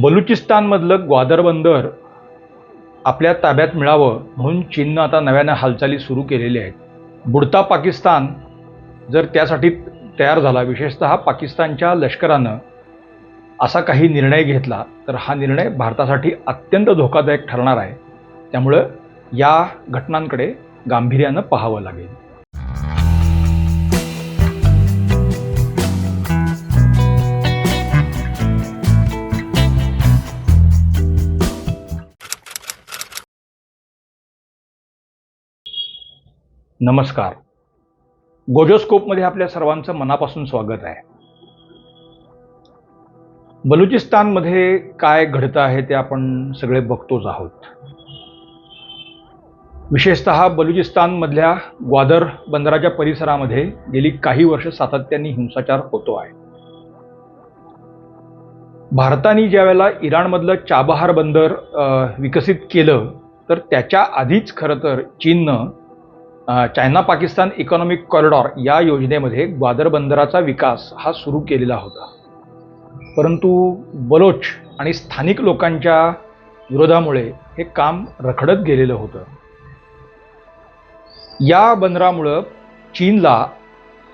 बलुचिस्तानमधलं ग्वादर बंदर आपल्या ताब्यात मिळावं म्हणून चीननं आता नव्यानं हालचाली सुरू केलेल्या आहेत. बुडता पाकिस्तान जर त्यासाठी तयार झाला विशेषतः पाकिस्तानच्या लष्करानं असा काही निर्णय घेतला तर हा निर्णय भारतासाठी अत्यंत धोकादायक ठरणार आहे. त्यामुळं या घटनांकडे गांभीर्यानं पाहावं लागेल. नमस्कार. गोजोस्कोपमध्ये आपल्या सर्वांचं मनापासून स्वागत आहे. बलुचिस्तानमध्ये काय घडतं आहे ते आपण सगळे बघतोच आहोत. विशेषतः बलुचिस्तानमधल्या ग्वादर बंदराच्या परिसरामध्ये गेली काही वर्ष सातत्याने हिंसाचार होतो आहे. भारताने ज्यावेळेला इराणमधलं चाबहार बंदर विकसित केलं तर त्याच्या आधीच खरं तर चीननं चायना पाकिस्तान इकॉनॉमिक कॉरिडॉर या योजनेमध्ये ग्वादर बंदराचा विकास हा सुरू केलेला होता. परंतु बलोच आणि स्थानिक लोकांच्या विरोधामुळे हे काम रखडत गेलेलं होतं. या बंदरामुळं चीनला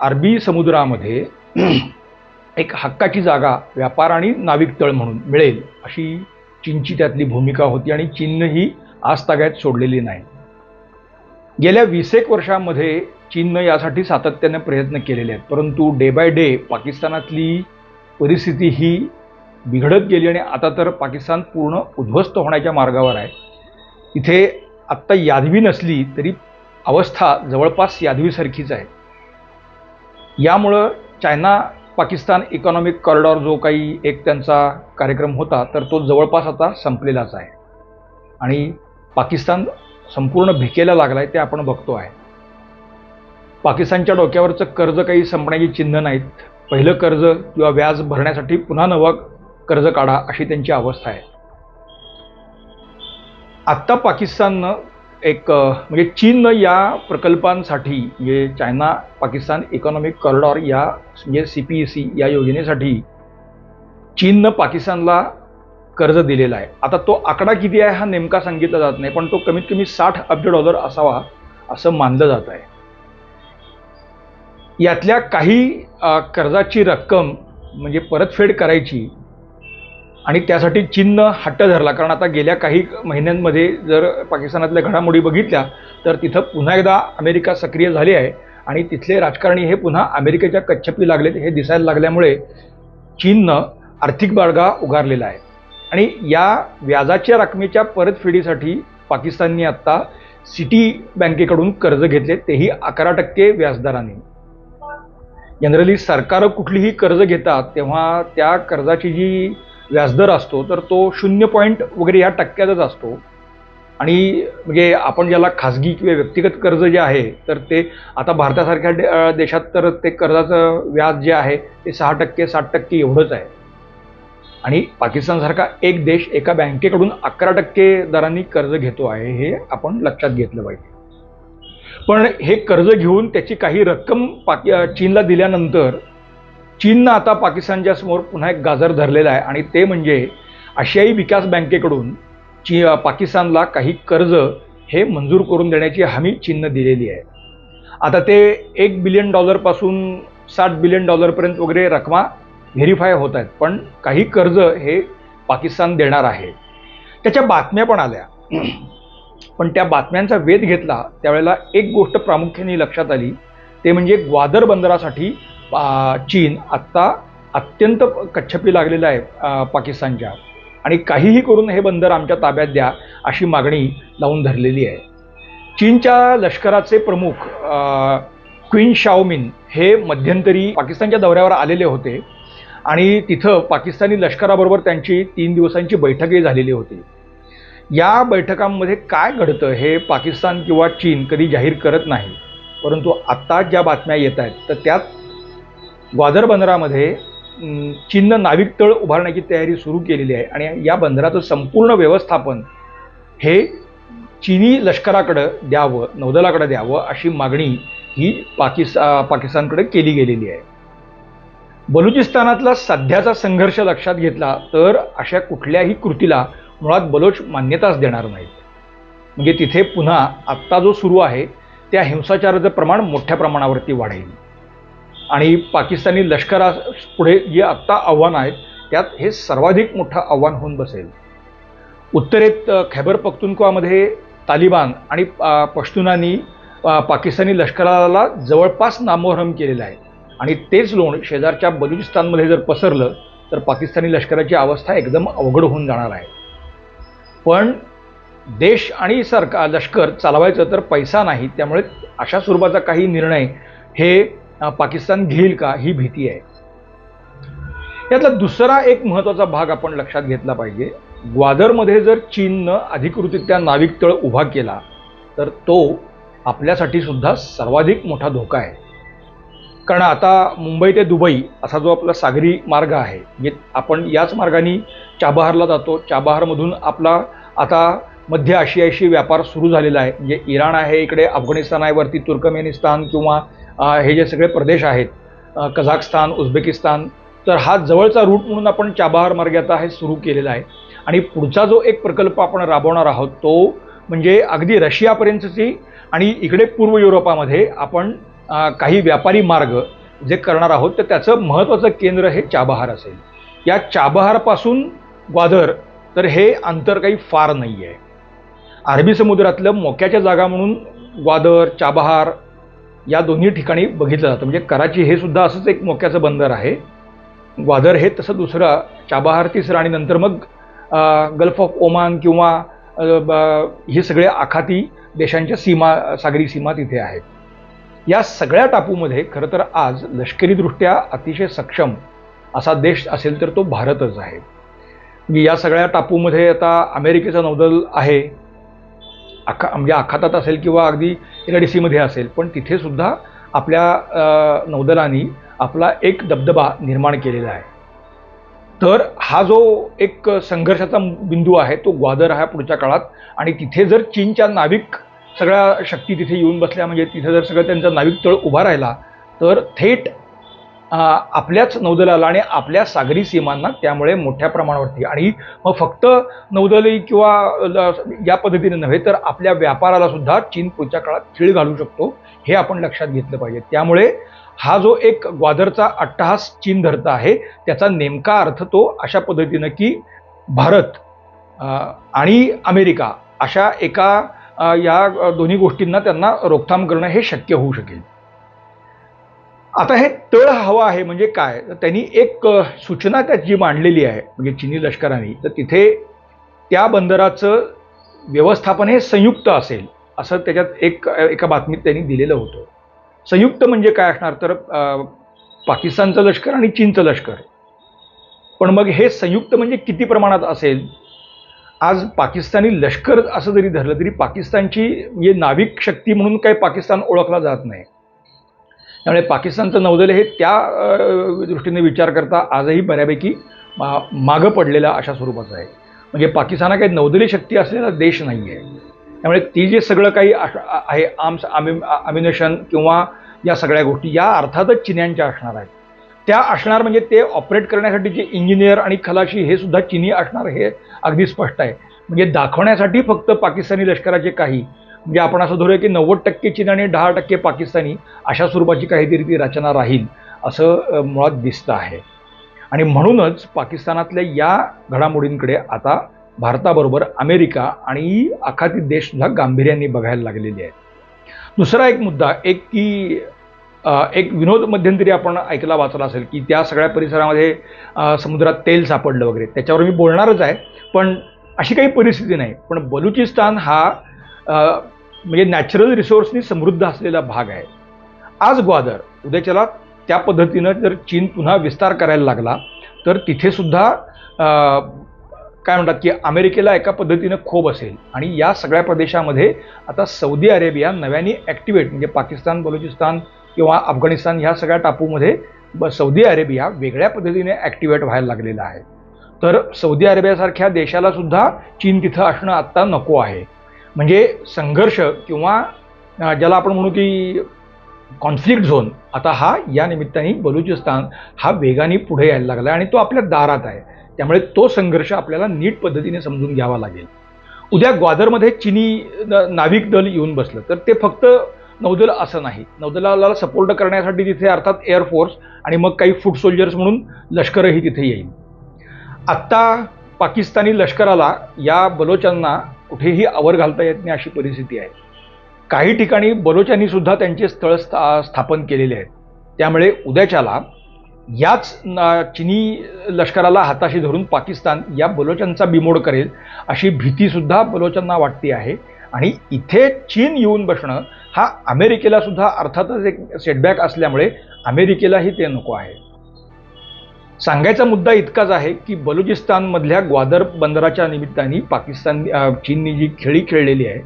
अरबी समुद्रामध्ये एक हक्काची जागा व्यापार आणि नाविक तळ म्हणून मिळेल अशी चीनची त्यातली भूमिका होती आणि चीननंही आजतागायत सोडलेली नाही. गेल्या वीस एक वर्षामध्ये चीननं यासाठी सातत्याने प्रयत्न केलेले आहेत. परंतु डे बाय डे पाकिस्तानातली परिस्थिती ही बिघडत गेली आणि आता तर पाकिस्तान पूर्ण उद्ध्वस्त होण्याच्या मार्गावर आहे. इथे आत्ता यादवी नसली तरी अवस्था जवळपास यादवीसारखीच आहे. यामुळं चायना पाकिस्तान इकॉनॉमिक कॉरिडॉर जो काही एक त्यांचा कार्यक्रम होता तर तो जवळपास आता संपलेलाच आहे. आणि पाकिस्तान संपूर्ण भिकेला लागलाय ते आपण बघतो आहे. पाकिस्तानच्या डोक्यावरचं कर्ज काही संपण्याची चिन्ह नाहीत. पहिलं कर्ज किंवा व्याज भरण्यासाठी पुन्हा नवं कर्ज काढा अशी त्यांची अवस्था आहे. आत्ता पाकिस्ताननं एक म्हणजे चीननं या प्रकल्पांसाठी म्हणजे चायना पाकिस्तान इकॉनॉमिक कॉरिडॉर या म्हणजे सी पी ई सी या योजनेसाठी चीननं पाकिस्तानला कर्ज दिलेला आहे. आता तो आकडा किती आहे हा नेमका सांगितला जात नाही पण तो कमीत कमी साठ अब्ज डॉलर असावा असं मानलं जात आहे. यातल्या काही कर्जाची रक्कम म्हणजे परतफेड करायची आणि त्यासाठी चीननं हट्ट धरला. कारण आता गेल्या काही महिन्यांमध्ये जर पाकिस्तानातल्या घडामोडी बघितल्या तर तिथं पुन्हा एकदा अमेरिका सक्रिय झाली आहे आणि तिथले राजकारणी हे पुन्हा अमेरिकेच्या कच्छपी लागलेत हे दिसायला लागल्यामुळे चीननं आर्थिक बाळगा उगारलेला आहे. आणि या व्याजाच्या रकमेच्या परतफेडीसाठी पाकिस्तानने आत्ता सिटी बँकेकडून कर्ज घेतले. तेही अकरा टक्के व्याजदराने. जनरली सरकार कुठलीही कर्ज घेतात तेव्हा त्या कर्जाची जी व्याजदर असतो तर तो शून्य पॉईंट वगैरे या टक्क्यातच असतो. आणि म्हणजे आपण ज्याला खाजगी किंवा व्यक्तिगत कर्ज जे आहे तर ते आता भारतासारख्या देशात तर ते कर्जाचं व्याज जे आहे ते सहा टक्के सात टक्के एवढंच आहे. आणि पाकिस्तानसारखा एक देश एका बँकेकडून अकरा टक्के दरांनी कर्ज घेतो आहे हे आपण लक्षात घेतलं पाहिजे. पण हे कर्ज घेऊन त्याची काही रक्कम पाकि चीनला दिल्यानंतर चीननं आता पाकिस्तानच्या समोर पुन्हा एक गाजर धरलेला आहे आणि ते म्हणजे आशियाई विकास बँकेकडून ची पाकिस्तानला काही कर्ज हे मंजूर करून देण्याची हमी चीननं दिलेली आहे. आता ते एक बिलियन डॉलरपासून साठ बिलियन डॉलरपर्यंत वगैरे रकमा व्हेरीफाय होत आहेत पण काही कर्ज हे पाकिस्तान देणार आहे. त्याच्या बातम्या पण आल्या. पण त्या बातम्यांचा वेध घेतला त्यावेळेला एक गोष्ट प्रामुख्याने लक्षात आली ते म्हणजे ग्वादर बंदरासाठी चीन आत्ता अत्यंत कच्छपी लागलेलं आहे पाकिस्तानच्या. आणि काहीही करून हे बंदर आमच्या ताब्यात द्या अशी मागणी लावून धरलेली आहे. चीनच्या लष्कराचे प्रमुख क्वीन शाओमिन हे मध्यंतरी पाकिस्तानच्या दौऱ्यावर आलेले होते. आणि तिथं पाकिस्तानी लष्कराबरोबर त्यांची तीन दिवसांची बैठकही झालेली होती. या बैठकांमध्ये काय घडतं हे पाकिस्तान किंवा चीन कधी जाहीर करत नाही परंतु आत्ता ज्या बातम्या येत आहेत तर त्यात ग्वादर बंदरामध्ये चीननं नाविक तळ उभारण्याची तयारी सुरू केलेली आहे आणि या बंदराचं संपूर्ण व्यवस्थापन हे चीनी लष्कराकडं द्यावं नौदलाकडं द्यावं अशी मागणी ही पाकिस्ता पाकिस्तानकडे केली गेलेली आहे. बलुचिस्तानातला सध्याचा संघर्ष लक्षात घेतला तर अशा कुठल्याही कृतीला मुळात बलोच मान्यताच देणार नाहीत. म्हणजे तिथे पुन्हा आत्ता जो सुरू आहे त्या हिंसाचाराचं प्रमाण मोठ्या प्रमाणावरती वाढेल. आणि पाकिस्तानी लष्करा पुढे जे आत्ता आव्हान आहेत त्यात हे सर्वाधिक मोठं आव्हान होऊन बसेल. उत्तरेत खैबर पख्तुनख्वामध्ये तालिबान आणि पश्तुनांनी पाकिस्तानी लष्कराला जवळपास नामोहरम केलेलं आहे. आणि तेच लोण शेजारच्या बलुचिस्तानमध्ये जर पसरलं तर पाकिस्तानी लष्कराची अवस्था एकदम अवघड होऊन जाणार आहे. पण देश आणि सरकार लष्कर चालवायचं तर पैसा नाही त्यामुळे अशा स्वरूपाचा काही निर्णय हे पाकिस्तान घेईल का ही भीती आहे. यातला दुसरा एक महत्त्वाचा भाग आपण लक्षात घेतला पाहिजे. ग्वादरमध्ये जर चीननं अधिकृतरित्या नाविक तळ उभा केला तर तो आपल्यासाठी सुद्धा सर्वाधिक मोठा धोका आहे. कारण आता मुंबई ते दुबई असा जो आपला सागरी मार्ग आहे म्हणजे आपण याच मार्गाने चाबहारला जातो. चाबहारमधून आपला आता मध्य आशियाशी व्यापार सुरू झालेला आहे. म्हणजे इराण आहे इकडे अफगाणिस्तान आहे वरती तुर्कमेनिस्तान किंवा हे जे सगळे प्रदेश आहेत कझाकस्तान उझबेकिस्तान तर हा जवळचा रूट म्हणून आपण चाबहार मार्ग आता हे सुरू केलेला आहे. आणि पुढचा जो एक प्रकल्प आपण राबवणार आहोत तो म्हणजे अगदी रशियापर्यंतची आणि इकडे पूर्व युरोपामध्ये आपण काही व्यापारी मार्ग जे करणार आहोत तर त्याचं महत्त्वाचं केंद्र हे चाबहार असेल. या चाबहारपासून ग्वादर तर हे अंतर काही फार नाही आहे अरबी समुद्रातलं मोक्याच्या जागा म्हणून ग्वादर चाबहार या दोन्ही ठिकाणी बघितलं जातं. म्हणजे कराची हे सुद्धा असंच एक मोक्याचं बंदर आहे. ग्वादर हे तसं दुसरं चाबहार तिसरं आणि नंतर मग गल्फ ऑफ ओमान किंवा ब- हे सगळे आखाती देशांच्या सीमा सागरी सीमा तिथे आहेत. या सगळ्या टापूमध्ये खरं तर आज लष्करीदृष्ट्या अतिशय सक्षम असा देश असेल तर तो भारतच आहे. म्हणजे या सगळ्या टापूमध्ये आता अमेरिकेचं नौदल आहे. आखा म्हणजे आखातात असेल किंवा अगदी एल डी सीमध्ये असेल पण तिथेसुद्धा आपल्या नौदलानी आपला एक दबदबा निर्माण केलेला आहे. तर हा जो एक संघर्षाचा बिंदू आहे तो ग्वादर हा पुढच्या काळात आणि तिथे जर चीनच्या नाविक सगळ्या शक्ती तिथे येऊन बसल्या. म्हणजे तिथे जर सगळं त्यांचा नाविक तळ उभा राहिला तर थेट आपल्याच नौदलाला आणि आपल्या सागरी सीमांना त्यामुळे मोठ्या प्रमाणावरती. आणि मग फक्त नौदली किंवा या पद्धतीने नव्हे तर आपल्या व्यापाराला सुद्धा चीन पुढच्या काळात खिळ घालू शकतो हे आपण लक्षात घेतलं पाहिजे. त्यामुळे हा जो एक ग्वादरचा अट्टहास चीन धरत आहे त्याचा नेमका अर्थ तो अशा पद्धतीनं की भारत आणि अमेरिका अशा एका या दोन्ही गोष्टींना त्यांना रोकथाम करणं हे शक्य होऊ शकेल. आता हे तळ हवा आहे म्हणजे काय? तर त्यांनी एक सूचना त्यात जी मांडलेली आहे म्हणजे चिनी लष्कराने तर तिथे त्या बंदराचं व्यवस्थापन हे संयुक्त असेल असं त्याच्यात एक एका बातमीत त्यांनी दिलेलं होतं. संयुक्त म्हणजे काय असणार तर पाकिस्तानचं लष्कर आणि चीनचं लष्कर. पण मग हे संयुक्त म्हणजे किती प्रमाणात असेल? आज पाकिस्तानी लष्कर असं जरी धरलं तरी पाकिस्तानची म्हणजे नाविक शक्ती म्हणून काही पाकिस्तान ओळखला जात नाही. त्यामुळे पाकिस्तानचं नौदल हे त्या दृष्टीने विचार करता आजही बऱ्यापैकी मा- मागं पडलेला अशा स्वरूपाचं आहे. म्हणजे पाकिस्तान हा काही नौदली शक्ती असलेला देश नाही आहे त्यामुळे ती जे सगळं काही आहे आर्म्स अम्युनेशन किंवा या सगळ्या गोष्टी या अर्थातच चिन्यांच्या असणार आहेत. त्या असणार म्हणजे ते ऑपरेट करण्यासाठीचे इंजिनियर आणि खलाशी हे सुद्धा चिनी असणार हे अगदी स्पष्ट आहे. म्हणजे दाखवण्यासाठी फक्त पाकिस्तानी लष्कराचे काही म्हणजे आपण असं धरूया की नव्वद टक्के चीन आणि दहा टक्के पाकिस्तानी अशा स्वरूपाची काहीतरी ती रचना राहील असं मुळात दिसतं आहे. आणि म्हणूनच पाकिस्तानातल्या या घडामोडींकडे आता भारताबरोबर अमेरिका आणि आखाती देशसुद्धा गांभीर्याने बघायला लागलेले आहेत. दुसरा एक मुद्दा एक की एक विनोद मध्यंतरी आपण ऐकला वाचला असेल की त्या सगळ्या परिसरामध्ये समुद्रात तेल सापडलं वगैरे. त्याच्यावर मी बोलणारच आहे पण अशी काही परिस्थिती नाही. पण बलुचिस्तान हा म्हणजे नॅचरल रिसोर्सनी समृद्ध असलेला भाग आहे. आज ग्वादर उद्याच्याला त्या पद्धतीनं जर चीन पुन्हा विस्तार करायला लागला तर तिथेसुद्धा काय म्हणतात की अमेरिकेला एका पद्धतीनं खोब असेल. आणि या सगळ्या प्रदेशामध्ये आता सौदी अरेबिया नव्याने ॲक्टिवेट म्हणजे पाकिस्तान बलुचिस्तान किंवा अफगाणिस्तान ह्या सगळ्या टापूमध्ये ब सौदी अरेबिया वेगळ्या पद्धतीने ॲक्टिवेट व्हायला लागलेला आहे. तर सौदी अरेबियासारख्या देशाला सुद्धा चीन तिथं असणं आत्ता नको आहे. म्हणजे संघर्ष किंवा ज्याला आपण म्हणू की कॉन्फ्लिक्ट झोन आता हा या निमित्ताने बलुचिस्तान हा वेगाने पुढे यायला लागला आणि तो आपल्या दारात आहे. त्यामुळे तो संघर्ष आपल्याला नीट पद्धतीने समजून घ्यावा लागेल. उद्या ग्वादरमध्ये चिनी नाविक दल येऊन बसलं तर ते फक्त नौदल असं नाही. नौदलाला सपोर्ट करण्यासाठी तिथे अर्थात एअरफोर्स आणि मग काही फूड सोल्जर्स म्हणून लष्करही तिथे येईल. आत्ता पाकिस्तानी लष्कराला या बलोचांना कुठेही आवर घालता येत नाही अशी परिस्थिती आहे. काही ठिकाणी बलोचांनी सुद्धा त्यांचे स्थळ स्था स्थापन केलेले आहेत. त्यामुळे उद्याच्याला याच चिनी लष्कराला हाताशी धरून पाकिस्तान या बलोचांचा बिमोड करेल अशी भीतीसुद्धा बलोचांना वाटते आहे. आणि इथे चीन येऊन बसणं हा अमेरिकेला सुद्धा अर्थातच एक सेटबॅक असल्यामुळे अमेरिकेलाही ते नको आहे. सांगायचा मुद्दा इतकाच आहे की बलुचिस्तानमधल्या ग्वादर बंदराच्या निमित्ताने पाकिस्तान चीनने चीननी जी खेळी खेळलेली आहे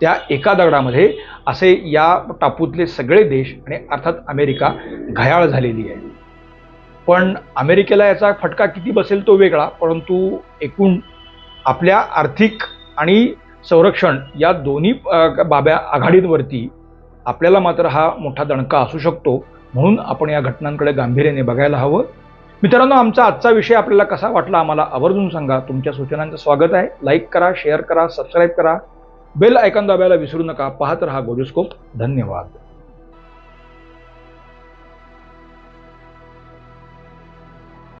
त्या एका दगडामध्ये असे या टापूतले सगळे देश आणि अर्थात अमेरिका घायाळ झालेली आहे. पण अमेरिकेला याचा फटका किती बसेल तो वेगळा परंतु एकूण आपल्या आर्थिक आणि संरक्षण या दोन्ही बाब्या आघाडींवरती आपल्याला मात्र हा मोठा दणका असू शकतो. म्हणून आपण या घटनांकडे गांभीर्याने बघायला हवं. मित्रांनो आमचा आजचा विषय आपल्याला कसा वाटला आम्हाला आवर्जून सांगा. तुमच्या सूचनांचं स्वागत आहे. लाईक करा शेअर करा सबस्क्राईब करा. बेल आयकॉन दाबायला विसरू नका. पाहत रहा गोरिस्कोप धन्यवाद.